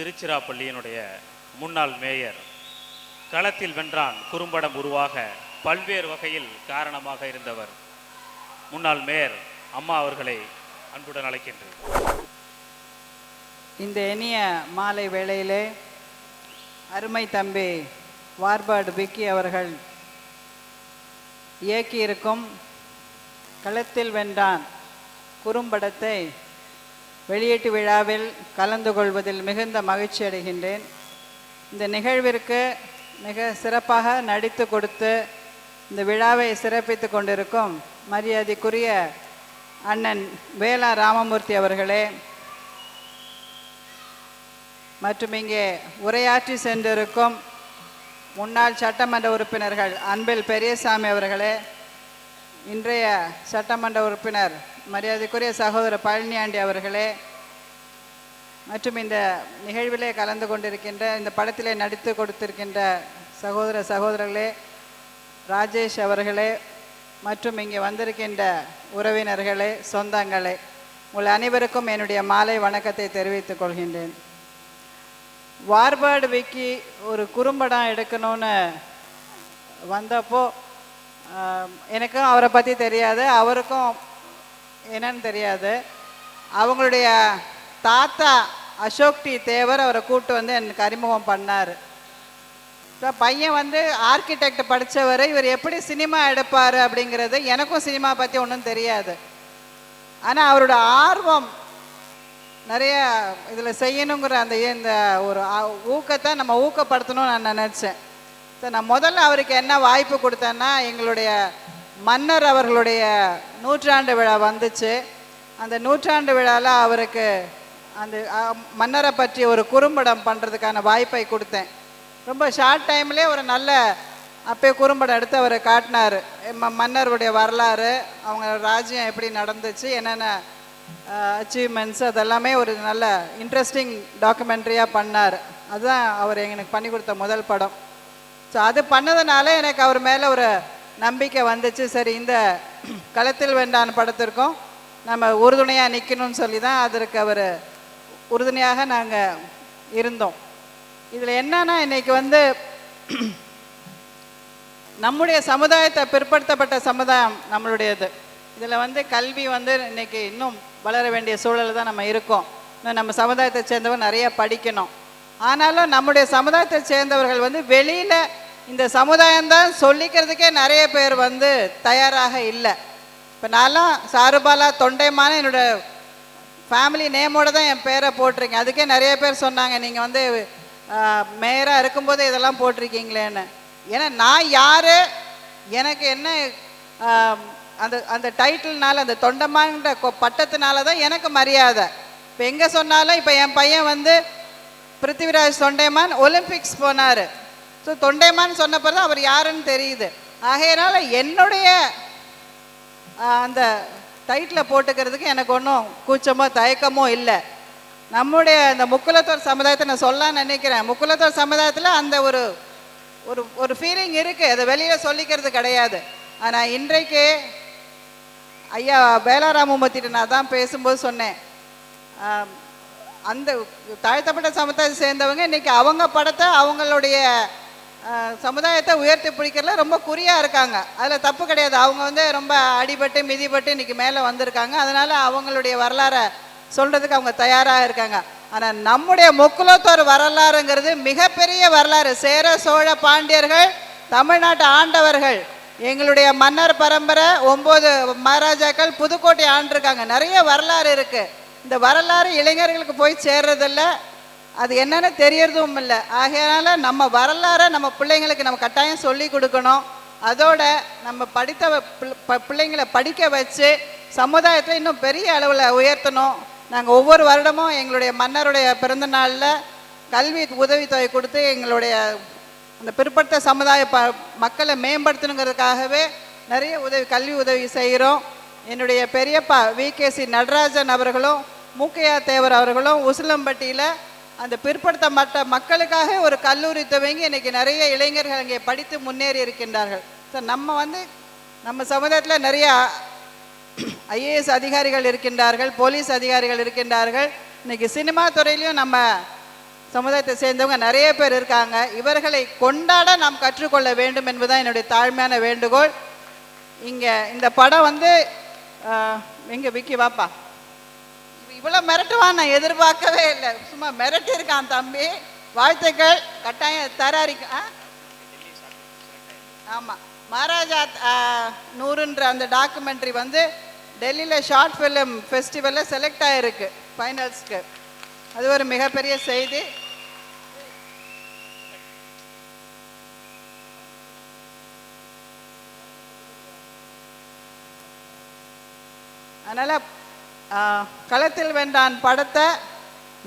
திருச்சிராப்பள்ளியினுடைய முன்னாள் மேயர். களத்தில் வென்றான் குறும்படம் உருவாக பல்வேறு வகையில் காரணமாக இருந்தவர். முன்னாள் மேயர் அம்மா அவர்களை அன்புடன் அழைக்கின்றேன். இந்த இனிய மாலை வேளையிலே அருமை தம்பி வார்பாடு விக்கி அவர்கள் இயக்கியிருக்கும் களத்தில் வென்றான் குறும்படத்தை வெளியீட்டு விழாவில் கலந்து கொள்வதில் மிகுந்த மகிழ்ச்சி அடைகின்றேன். இந்த நிகழ்விற்கு மிக சிறப்பாக நடித்து கொடுத்து இந்த விழாவை சிறப்பித்து கொண்டிருக்கும் மரியாதைக்குரிய அண்ணன் வேளா ராமமூர்த்தி அவர்களே மற்றும் இங்கே உரையாற்றி சென்றிருக்கும் முன்னாள் சட்டமன்ற உறுப்பினர்கள் அன்பில் பெரியசாமி அவர்களே இன்றைய சட்டமன்ற உறுப்பினர் மரியாதைக்குரிய சகோதரர் பழனியாண்டி அவர்களே மற்றும் இந்த நிகழ்விலே கலந்து கொண்டிருக்கின்ற இந்த படத்திலே நடித்து கொடுத்திருக்கின்ற சகோதர சகோதரர்களே ராஜேஷ் அவர்களே மற்றும் இங்கே வந்திருக்கின்ற உறவினர்களே சொந்தங்களே உங்கள் அனைவருக்கும் என்னுடைய மாலை வணக்கத்தை தெரிவித்துக் கொள்கின்றேன். வார்பேர்டு விக்கி ஒரு குறும்படம் எடுக்கணும்னு வந்தப்போ எனக்கும் அவரை பற்றி தெரியாது அவருக்கும் என்னன்னு தெரியாது. அவங்களுடைய தாத்தா அசோக் டி தேவர் அவரை கூப்பிட்டு வந்து எனக்கு அறிமுகம் பண்ணார். இப்போ பையன் வந்து ஆர்கிடெக்ட் படித்தவர் இவர் எப்படி சினிமா எடுப்பார் அப்படிங்கிறது எனக்கும் சினிமா பற்றி ஒன்றும் தெரியாது. ஆனால் அவரோட ஆர்வம் நிறைய இதில் செய்யணுங்கிற அந்த இந்த ஒரு ஊக்கத்தை நம்ம ஊக்கப்படுத்தணும்னு நான் நினச்சேன். சரி நான் முதல்ல அவருக்கு என்ன வாய்ப்பு கொடுத்தேன்னா எங்களுடைய மன்னர் அவர்களுடைய நூற்றாண்டு விழா வந்துச்சு. அந்த நூற்றாண்டு விழாவில் அவருக்கு அந்த மன்னரை பற்றி ஒரு குறும்படம் பண்ணுறதுக்கான வாய்ப்பை கொடுத்தேன். ரொம்ப ஷார்ட் டைம்லேயே ஒரு நல்ல அப்போயே குறும்படம் எடுத்து அவர் காட்டினார். மன்னருடைய வரலாறு அவங்க ராஜ்யம் எப்படி நடந்துச்சு என்னென்ன அச்சீவ்மெண்ட்ஸ் அதெல்லாமே ஒரு நல்ல இன்ட்ரெஸ்டிங் டாக்குமெண்ட்ரியாக பண்ணார். அதுதான் அவர் எனக்கு பண்ணி கொடுத்த முதல் படம். ஸோ அது பண்ணதுனால எனக்கு அவர் மேலே ஒரு நம்பிக்கை வந்துச்சு. சரி இந்த களத்தில் வேண்டான் படத்திற்கும் நம்ம உறுதுணையாக நிற்கணும்னு சொல்லி தான் அதற்கு அவர் உறுதுணையாக நாங்கள் இருந்தோம். இதில் என்னன்னா இன்னைக்கு வந்து நம்முடைய சமுதாயத்தை பிற்படுத்தப்பட்ட சமுதாயம் நம்மளுடையது. இதில் வந்து கல்வி வந்து இன்னைக்கு இன்னும் வளர வேண்டிய சூழல் தான் நம்ம இருக்கோம். இன்னும் நம்ம சமுதாயத்தை சேர்ந்தவங்க நிறைய படிக்கணும். ஆனாலும் நம்முடைய சமுதாயத்தை சேர்ந்தவர்கள் வந்து வெளியில் இந்த சமுதாயம் தான் சொல்லிக்கிறதுக்கே நிறைய பேர் வந்து தயாராக இல்லை. இப்போ நான்லாம் சாருபாலா தொண்டைமான என்னோட ஃபேமிலி நேமோட தான் என் பேரை போட்டிருக்கேன். அதுக்கே நிறைய பேர் சொன்னாங்க நீங்கள் வந்து மேயராக இருக்கும்போது இதெல்லாம் போட்டிருக்கீங்களேன்னு. ஏன்னா நான் யார் எனக்கு என்ன அந்த அந்த டைட்டில்னால அந்த தொண்டமான்ற பட்டத்தினால தான் எனக்கு மரியாதை. இப்போ எங்கே சொன்னாலும் இப்போ என் பையன் வந்து பிருத்திவிராஜ் தொண்டைமான் ஒலிம்பிக்ஸ் போனார். ஸோ தொண்டைமான் சொன்ன பிறகு அவர் யாருன்னு தெரியுது. ஆகையினால என்னுடைய அந்த டைட்டில் போட்டுக்கிறதுக்கு எனக்கு ஒன்றும் கூச்சமோ தயக்கமோ இல்லை. நம்முடைய அந்த முக்குலத்தோர் சமுதாயத்தை நான் சொல்ல நினைக்கிறேன். முக்குலத்தோர் சமுதாயத்தில் அந்த ஒரு ஒரு ஒரு ஃபீலிங் இருக்குது அதை வெளியில் சொல்லிக்கிறது கிடையாது. ஆனால் இன்றைக்கு ஐயா வேலாராமமூர்த்திட்ட நான் தான் பேசும்போது சொன்னேன். அந்த தாழ்த்தப்பட்ட சமுதாயத்தை சேர்ந்தவங்க இன்னைக்கு அவங்க படத்தை அவங்களுடைய சமுதாயத்தை உயர்த்தி பிடிக்கிறதுல ரொம்ப குறியாக இருக்காங்க. அதில் தப்பு கிடையாது. அவங்க வந்து ரொம்ப அடிபட்டு மிதிபட்டு இன்னைக்கு மேலே வந்திருக்காங்க. அதனால் அவங்களுடைய வரலாறை சொல்கிறதுக்கு அவங்க தயாராக இருக்காங்க. ஆனால் நம்முடைய முக்குலத்தோர் வரலாறுங்கிறது மிகப்பெரிய வரலாறு. சேர சோழ பாண்டியர்கள் தமிழ்நாட்டு ஆண்டவர்கள் எங்களுடைய மன்னர் பரம்பரை ஒம்பது மகாராஜாக்கள் புதுக்கோட்டை ஆண்டிருக்காங்க. நிறைய வரலாறு இருக்குது இந்த வரலாறு இளைஞர்களுக்கு போய் சேர்றதில்ல. அது என்னன்னு தெரியறதும் இல்லை. ஆகையால நம்ம வரலாறை நம்ம பிள்ளைங்களுக்கு நம்ம கட்டாயம் சொல்லி கொடுக்கணும். அதோட நம்ம படித்த ப- பிள்ளைங்களை படிக்க வச்சு சமுதாயத்தில் இன்னும் பெரிய அளவில் உயர்த்தணும். நாங்கள் ஒவ்வொரு வருடமும் எங்களுடைய மன்னருடைய பிறந்த நாளில் கல்வி உதவித்தொகை கொடுத்து எங்களுடைய அந்த பிற்படுத்த சமுதாய ப மக்களை மேம்படுத்தணுங்கிறதுக்காகவே நிறைய உதவி கல்வி உதவி செய்கிறோம். என்னுடைய பெரியப்பா வி கே சி நடராஜன் அவர்களும் மூக்கையா தேவர் அவர்களும் உசிலம்பட்டியில் அந்த பிற்படுத்தப்பட்ட மக்களுக்காக ஒரு கல்லூரி துவங்கி இன்னைக்கு நிறைய இளைஞர்கள் அங்கே படித்து முன்னேறி இருக்கின்றார்கள். ஸோ நம்ம வந்து நம்ம சமுதாயத்தில் நிறைய ஐஏஎஸ் அதிகாரிகள் இருக்கின்றார்கள் போலீஸ் அதிகாரிகள் இருக்கின்றார்கள். இன்னைக்கு சினிமா துறையிலையும் நம்ம சமுதாயத்தை சேர்ந்தவங்க நிறைய பேர் இருக்காங்க. இவர்களை கொண்டாட நாம் கற்றுக்கொள்ள வேண்டும் என்பதுதான் என்னுடைய தாழ்மையான வேண்டுகோள். இங்கே இந்த படம் வந்து எங்கே விக்கி வாப்பா? இவ்வளோ மிரட்டுவான் நான் எதிர்பார்க்கவே இல்லை. சும்மா மிரட்டியிருக்கான் தம்பி. வாழ்த்துக்கள். கட்டாயம் தராரிக்கு ஆமாம் மகாராஜா நூறுன்ற அந்த டாக்குமெண்ட்ரி வந்து டெல்லியில் ஷார்ட் ஃபிலிம் ஃபெஸ்டிவலில் செலக்ட் ஆகிருக்கு ஃபைனல்ஸ்க்கு அது ஒரு மிகப்பெரிய செய்தி. அதனால் களத்தில் வென்றான் படத்தை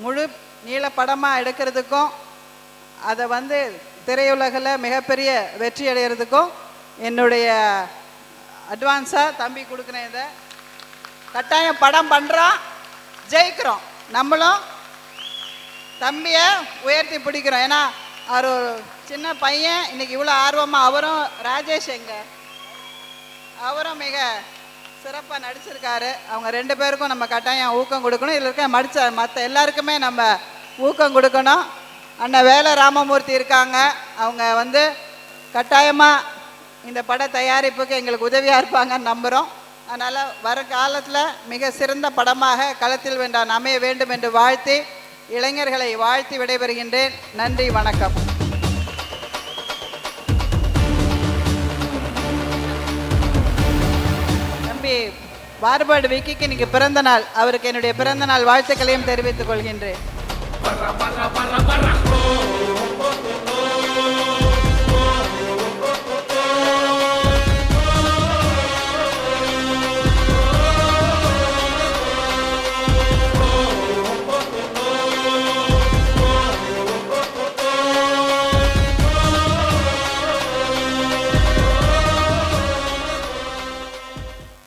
முழு நீள படமாக எடுக்கிறதுக்கும் அதை வந்து திரையுலகில் மிகப்பெரிய வெற்றி அடைகிறதுக்கும் என்னுடைய அட்வான்ஸாக தம்பி கொடுக்குறேன் இதை. கட்டாயம் படம் பண்ணுறோம் ஜெயிக்கிறோம். நம்மளும் தம்பியை உயர்த்தி பிடிக்கிறோம். ஏன்னா அவர் ஒரு சின்ன பையன் இன்னைக்கு இவ்வளோ ஆர்வமாக அவரும் ராஜேஷ் எங்க? அவரும் மிக சிறப்பாக நடிச்சிருக்காரு. அவங்க ரெண்டு பேருக்கும் நம்ம கட்டாயம் ஊக்கம் கொடுக்கணும். இதில் இருக்க மடிச்ச மற்ற எல்லாருக்குமே நம்ம ஊக்கம் கொடுக்கணும். அண்ணன் வேல ராமமூர்த்தி இருக்காங்க. அவங்க வந்து கட்டாயமாக இந்த பட தயாரிப்புக்கு எங்களுக்கு உதவியாக இருப்பாங்கன்னு நம்புகிறோம் அதனால் வருங்காலத்தில் மிக சிறந்த படமாக களத்தில் வென்றான் அமைய வேண்டும் என்று வாழ்த்தி இளைஞர்களை வாழ்த்தி விடைபெறுகின்றேன். நன்றி வணக்கம். வார்பாடு விக்கிக்கு இன்னைக்கு பிறந்த நாள். அவருக்கு என்னுடைய பிறந்த நாள் வாழ்த்துக்களையும் தெரிவித்துக் கொள்கின்றேன்.